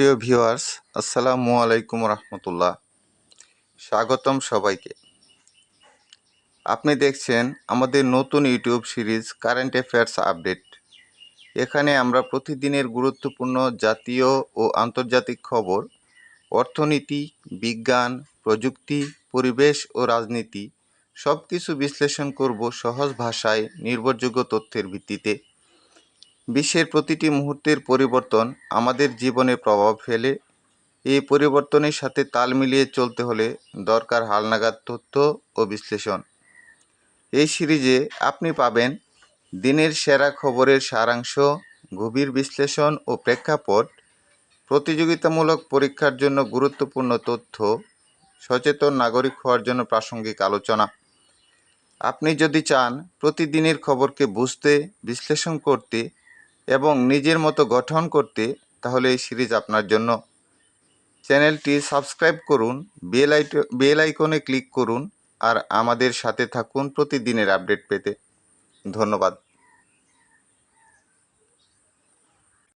প্রিয় ভিউয়ার্স, আসসালামু আলাইকুম রহমতুল্লাহ। স্বাগতম সবাইকে। আপনি দেখছেন আমাদের নতুন YouTube series current affairs update. এখানে আমরা প্রতিদিনের গুরুত্বপূর্ণ জাতীয় ও আন্তর্জাতিক খবর, অর্থনীতি, বিজ্ঞান, প্রযুক্তি, পরিবেশ ও রাজনীতি সব কিছু বিশ্লেষণ করব সহজ ভাষায় নির্ভরযোগ্য তথ্যের ভিত্তিতে। বিশ্বের প্রতিটি মুহূর্তের পরিবর্তন আমাদের জীবনে প্রভাব ফেলে। এই পরিবর্তনের সাথে তাল মিলিয়ে চলতে হলে দরকার হালনাগাদ তথ্য ও বিশ্লেষণ। এই সিরিজে আপনি পাবেন দিনের সেরা খবরের সারাংশ, গভীর বিশ্লেষণ ও প্রেক্ষাপট, প্রতিযোগিতামূলক পরীক্ষার জন্য গুরুত্বপূর্ণ তথ্য, সচেতন নাগরিক হওয়ার জন্য প্রাসঙ্গিক আলোচনা। আপনি যদি চান প্রতিদিনের খবরকে বুঝতে, বিশ্লেষণ করতে এবং নিজের মতো গঠন করতে, তাহলে এই সিরিজ আপনার জন্য। চ্যানেলটি সাবস্ক্রাইব করুন, বেল আইট, বেল আইকনে ক্লিক করুন, আর আমাদের সাথে থাকুন প্রতিদিনের আপডেট পেতে। ধন্যবাদ।